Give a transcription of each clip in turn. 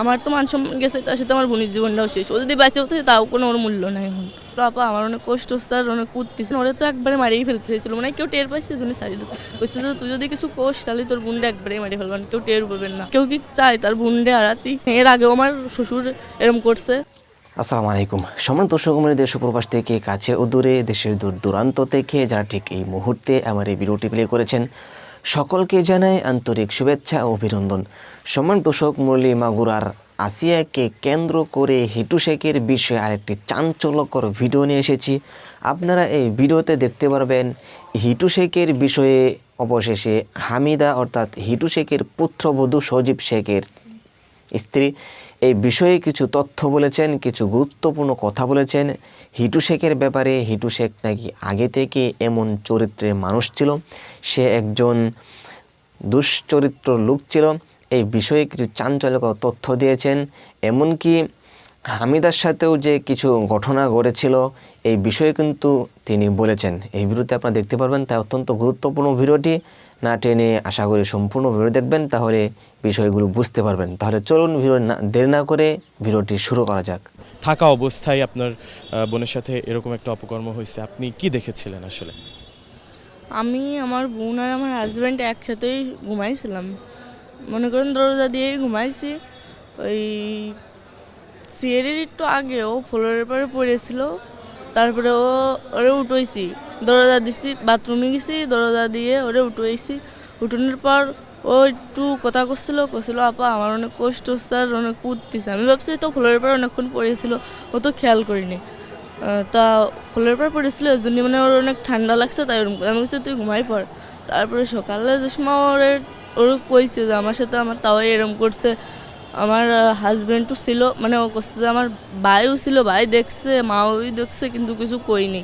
আমার তো মান সম্মান গেছে, তার সাথে আমার বোনের জীবনটাও শেষ। ও যদি বেঁচে হতো তাও কোনো ওর মূল্য নাই এখন। আপা আমার অনেক কষ্ট আর অনেক কুদতেছে ওরা তো একবারে মারিয়ে ফেলতে চাইছিল মানে কেউ টের পাইছে জন্য সারিয়ে দিচ্ছে কইছে যে তুই যদি কিছু কোষ তাহলে তোর বোনটা একবারে মারিয়ে ফেলবেন কেউ টের পাবেন না। কেউ কি চায় তার বোনডে আড়াতি এর আগেও আমার শ্বশুর এরম করছে। আসসালামু আলাইকুম। সমান দর্শক মনে দেশ প্রবাস থেকে কাছে ও দূরে, দেশের দূর দূরান্ত থেকে যারা ঠিক এই মুহূর্তে আমার এই ভিডিওটি প্লে করেছেন, সকলকে জানাই আন্তরিক শুভেচ্ছা ও অভিনন্দন। সমান দর্শক মুরলী মাগুরার আসিয়াকে কেন্দ্র করে হিটু শেখের বিষয়ে আরেকটি চাঞ্চল্যকর ভিডিও নিয়ে এসেছি। আপনারা এই ভিডিওতে দেখতে পারবেন হিটু শেখের বিষয়ে, অবশেষে হামিদা অর্থাৎ হিটু শেখের পুত্রবধূ সজীব শেখের স্ত্রী এই বিষয়ে কিছু তথ্য বলেছেন, কিছু গুরুত্বপূর্ণ কথা বলেছেন। হিটু শেখের ব্যাপারে হিটু শেখ নাকি আগে থেকে এমন চরিত্রের মানুষ ছিল? সে একজন দুশ্চরিত্র লোক ছিল। এই বিষয়ে কিছু চাঞ্চল্যকর তথ্য দিয়েছেন। এমনকি হামিদার সাথেও যে কিছু ঘটনা ঘটেছিল এই বিষয়ে কিন্তু তিনি বলেছেন। এই ভিডিওতে আপনারা দেখতে পারবেন তাই অত্যন্ত গুরুত্বপূর্ণ ভিডিওটি। না টেনে আশা করি সম্পূর্ণ ভিডিও দেখবেন তাহলে বিষয়গুলো বুঝতে পারবেন। তাহলে চলুন ভিডিও না দেরি না করে ভিডিওটি শুরু করা যাক। থাকা অবস্থায় আপনার বোনের সাথে এরকম একটা অপকর্ম হয়েছে আপনি কি দেখেছিলেন আসলে? আমি আমার বোন আর আমার হাজব্যান্ড একসাথেই ঘুমাইছিলাম। মনে করেন দরজা দিয়েই ঘুমাইছি। ওই সিয়ারের একটু আগে ও ফ্লোরের পরে পড়েছিল। তারপরে ও ওরে উঠোইছি। দরজা দিছি, বাথরুমে গেছি, দরজা দিয়ে ওরে উঠোইছি। উঠোনের পর ও একটু কথা করছিল করছিল আপা, আমার অনেক কষ্ট আর অনেক কুদতেছে। আমি ভাবছি তো ফ্লোরের পর অনেকক্ষণ পড়েছিল, ও তো খেয়াল করিনি। তা ফলের পর পড়েছিল, এর জন্য মানে ওর অনেক ঠান্ডা লাগছে, তাই আমি তুই ঘুমাই পড়। তারপরে সকালে যে সময় ওর ওর কইছে যে আমার সাথে আমার তাও এরম করছে। আমার হাজব্যান্ডও ছিল মানে ও করছে যে আমার ভাইও ছিল ভাই দেখছে মাওই দেখছে কিন্তু কিছু কইনি।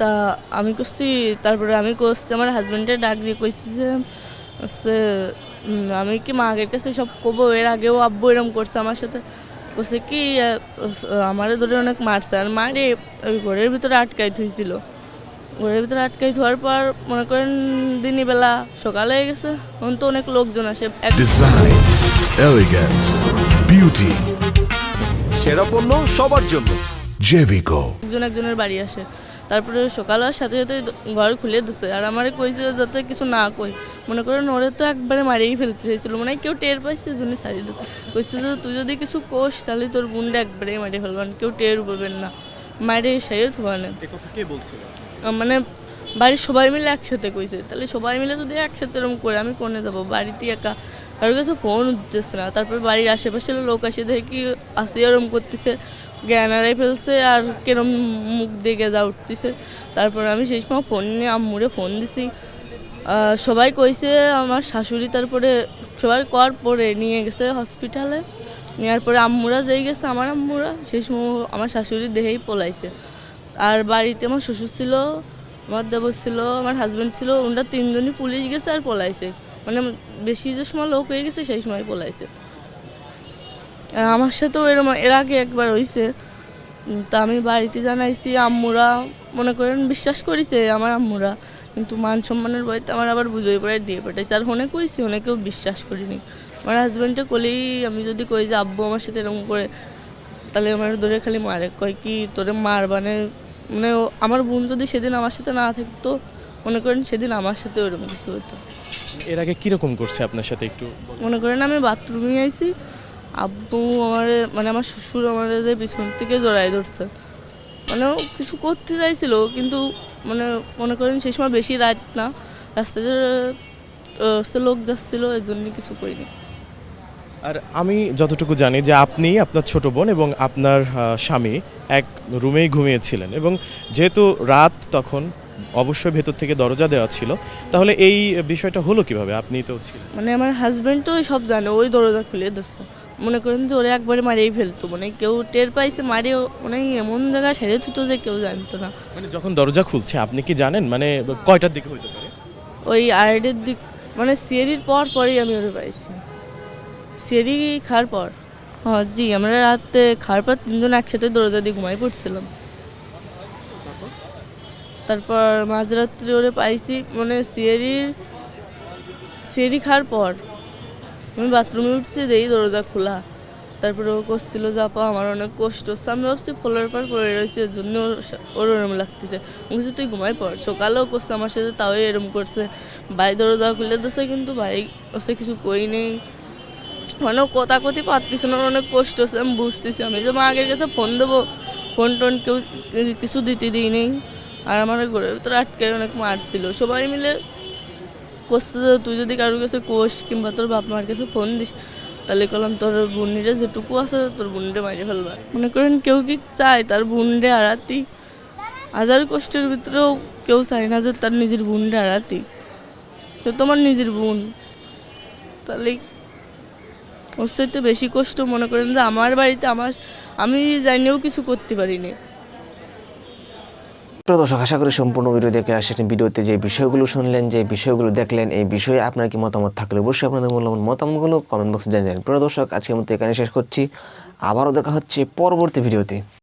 তা আমি করছি তারপরে আমি করছি আমার হাজব্যান্ডের ডাক দিয়ে কইছি যে উম, আমি কি মাগের কাছে সব কবো এর আগেও আব্বু এরম করছে আমার সাথে। করছে কি আমারে ধরে অনেক মারছে। আর মারে ওই ঘরের ভিতরে আটকাই থুইছিল। ঘরের ভিতরে আটকাই ধোয়ার পর মনে করেন দিনই বেলা সকালে হয়ে গেছে তখন তো অনেক লোকজন আসে। এক Design, elegance, beauty, সেরা পণ্য সবার জন্য। Jevico. একজন একজনের বাড়ি আসে। তারপরে সকাল হওয়ার সাথে সাথে ঘর খুলে দিছে। আর আমারে কইছে যাতে কিছু না কই মনে করেন ওরে তো একবারে মারিয়েই ফেলতে চাইছিল। মানে কেউ টের পাইছে জন্য সারিয়ে দিচ্ছে কইছে যে তুই যদি কিছু কোষ তাহলে তোর বুনটা একবারে মারিয়ে ফেলবেন। কেউ টের পাবেন না। মারে সারিয়ে থোয়া না কথা কে বলছিল? আহ, মানে বাড়ির সবাই মিলে একসাথে কইছে। তাহলে সবাই মিলে যদি একসাথে এরকম করে, আমি কোনে যাব? বাড়িতে একা? কারোর কাছে ফোন উঠতেছে না। তারপরে বাড়ির আশেপাশের লোক আসে দেখে আসি এরম করতেছে। জ্ঞান হারাই ফেলছে আর কেরম মুখ দিকে যা উঠতেছে। তারপর আমি সেই সময় ফোন নিয়ে আম্মুরে ফোন দিছি। সবাই কইছে আমার শাশুড়ি তারপরে সবার কর পরে নিয়ে গেছে হসপিটালে নেওয়ার পরে আম্মুরা যেই গেছে, আমার আম্মুরা, সেই সময় আমার শাশুড়ি দেহেই পলাইছে। আর বাড়িতে আমার শ্বশুর ছিল, আমার দেবর ছিল, আমার হাজব্যান্ড ছিল, ওনারা তিনজনই পুলিশ গেছে আর পলাইছে। মানে বেশি যে সময় লোক হয়ে গেছে, সেই সময় পলাইছে। আর আমার সাথেও এরম, এর আগে একবার হয়েছে তা আমি বাড়িতে জানাইছি, আম্মুরা মনে করেন বিশ্বাস করেছে আমার আম্মুরা, কিন্তু মান সম্মানের বইতে আমার আবার বুঝোই পড়ে দিয়ে পাঠাইছে। আর হনে কইছি, হনে কেউ বিশ্বাস করিনি। আমার হাজব্যান্ডে কলেই আমি যদি কই যে, আব্বু, আমার সাথে এরকম করে, তাহলে আমার ধরে খালি মারে। কয় কি, তোরে মার মানে আমার বোন যদি সেদিন আমার সাথে না থাকতো মনে করেন সেদিন আমার সাথে ওরকম কিছু হতো। এর আগে কীরকম করছে আপনার সাথে একটু মনে করেন আমি বাথরুমে আইছি আব্বু আমার মানে আমার শ্বশুর আমার পিছন থেকে জড়াই ধরছে। মানে কিছু করতে চাইছিল কিন্তু মানে মনে করেন সেই সময় বেশি রাত না রাস্তায় লোক যাচ্ছিল এর জন্য কিছু করিনি। আর আমি যতটুকু জানি যে আপনি আপনার ছোট বোন এবং আপনার স্বামী এক রুমেই ঘুমিয়েছিলেন এবং যেহেতু রাত তখন অবশ্যই ভেতর থেকে দরজা দেওয়া ছিল তাহলে এই বিষয়টা হলো কীভাবে? আপনি তো মানে আমার হাজব্যান্ড তো সব জানে ওই দরজা খুলে দিচ্ছে মনে করেন যে ওরা একবারে মারিয়েই ফেলতো মানে কেউ টের পাইছে মারে মানে এমন জায়গায় সেরে থুতো যে কেউ জানতো না। মানে যখন দরজা খুলছে আপনি কি জানেন? মানে কয়টার দিকে হইতে পারে? ওই আড়াইটের দিক মানে সিয়ারির পর পরেই আমি ওরে পাইছি। সিয়ারি খাওয়ার পর হ্যাঁ জি, আমরা রাতে খাওয়ার পর তিনজন একসাথে দরজা দিয়ে ঘুমাই পড়ছিলাম। তারপর মাঝরাত্রি ওরে পাইছি মানে সিয়ারির সিয়ারি খাওয়ার পর আমি বাথরুমে উঠছি, দেই দরজা খোলা। তারপরে ও করছিল, যে, আপা, আমার অনেক কষ্ট। হচ্ছে আমি ভাবছি, ফলের পর পড়ে রয়েছে, এর জন্য ওর ওরম লাগতেছে। বলছি, তুই ঘুমাই পড়। সকালেও করছে, আমার সাথে তাও এরম করছে। ভাই দরজা খুলে দিছে, কিন্তু ভাই ওসে কিছু কই নেই। মানে কথা কথি পারতেছে না অনেক কষ্ট হচ্ছে আমি বুঝতেছি আমি যে মা আগের কাছে ফোন দেবো ফোন টোন কেউ কিছু দিতে দিই নেই আর আমার ঘরের ভিতরে আটকে অনেক মারছিল সবাই মিলে কষতে দে, তুই যদি কারোর কাছে কোষ কিংবা তোর বাপ মার কাছে ফোন দিস তাহলে কলাম তোর বুনিরে যেটুকু আছে তোর বুনিরে মারিয়ে ফেলবা। মনে করেন কেউ কি চায় তার বুনরে আড়াতি? হাজার কষ্টের ভিতরেও কেউ চায় না যে তার নিজের বুনরে আড়াতি। সে তোমার নিজের বোন। তাহলে ওর সাথে বেশি কষ্ট মনে করেন যে আমার বাড়িতে আমার আমি জানিও কিছু করতে পারিনি। দর্শক, আশা করি সম্পূর্ণ ভিডিও দেখে আসেন ভিডিওতে যে বিষয়গুলো শুনলেন, যে বিষয়গুলো দেখলেন, এই বিষয়ে আপনার কি মতামত থাকলে অবশ্যই আপনাদের মূল্যবান মতামতগুলো কমেন্ট বক্সে জানিয়ে দেন প্রিয় দর্শক, আজকের মতো এখানে শেষ করছি। আবারও দেখা হচ্ছে পরবর্তী ভিডিওতে।